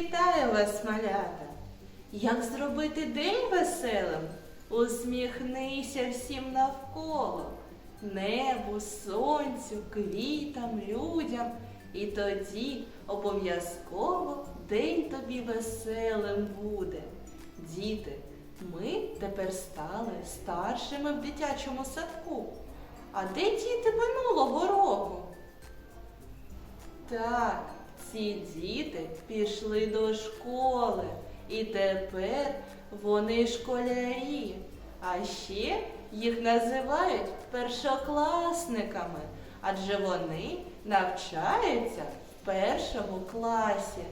Вітаю вас, малята! Як зробити день веселим? Усміхнися всім навколо, небу, сонцю, квітам, людям. І тоді обов'язково день тобі веселим буде. Діти, ми тепер стали старшими в дитячому садку. А де діти минулого року? Так, ці діти пішли до школи, і тепер вони школярі. А ще їх називають першокласниками, адже вони навчаються в першому класі.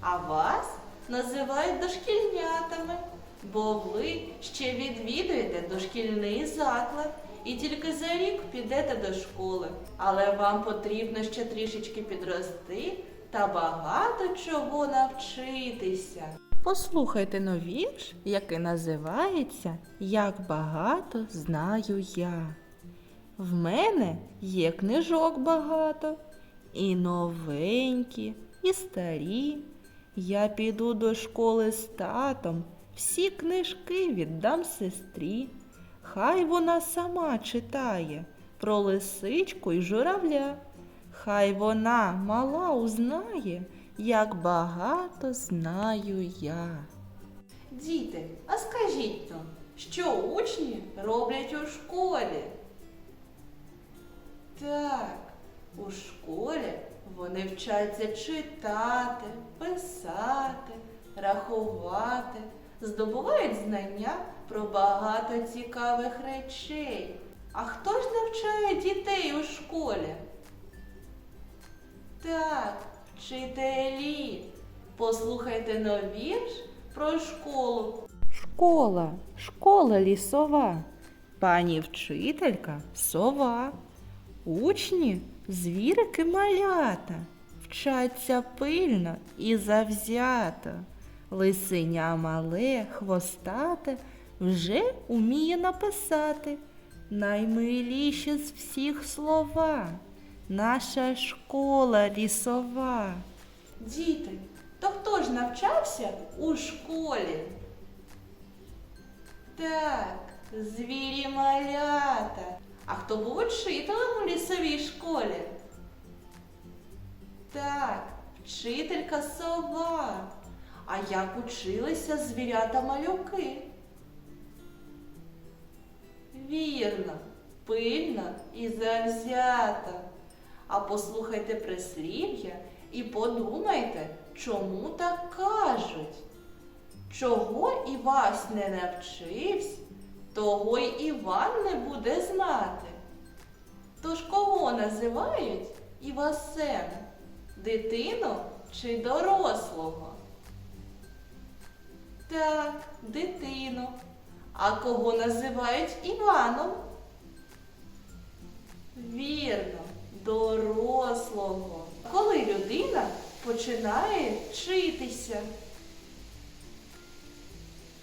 А вас називають дошкільнятами, бо ви ще відвідуєте дошкільний заклад і тільки за рік підете до школи. Але вам потрібно ще трішечки підрости та багато чого навчитися. Послухайте но вірш, який називається Як багато знаю я. В мене є книжок багато, і новенькі, і старі. Я піду до школи з татом, всі книжки віддам сестрі. Хай вона сама читає про лисичку й журавля. Хай вона мала узнає, як багато знаю я. Діти, а скажіть нам, що учні роблять у школі? Так, у школі вони вчаться читати, писати, рахувати, здобувають знання про багато цікавих речей. А хто ж навчає дітей у школі? Так, вчителі. Послухайте но вірш про школу. Школа, школа лісова. Пані вчителька сова. Учні звірики малята, вчаться пильно і завзято. Лисеня мале, хвостате вже уміє написати наймиліші з всіх слова. Наша школа лісова. Діти, то хто ж навчався у школі? Так, звірі малята. А хто був учителем у лісовій школі? Так, вчителька сова. А як училися звірята малюки? Вірно, пильно і завзято. А послухайте прислів'я і подумайте, чому так кажуть. Чого Івась не навчився, того й Іван не буде знати. Тож кого називають Івасем? Дитину чи дорослого? Так, дитину. А кого називають Іваном? Вірно, дорослого. Коли людина починає вчитися?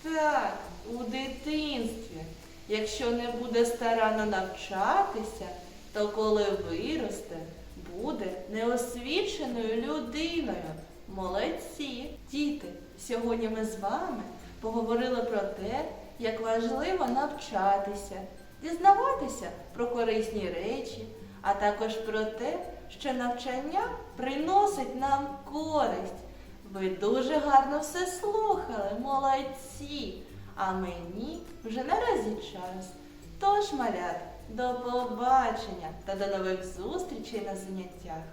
Так, у дитинстві. Якщо не буде старанно навчатися, то коли виросте, буде неосвіченою людиною. Молодці! Діти, сьогодні ми з вами поговорили про те, як важливо навчатися, дізнаватися про корисні речі, а також про те, що навчання приносить нам користь. Ви дуже гарно все слухали, молодці. А мені вже наразі час. Тож, малят, до побачення та до нових зустрічей на заняттях.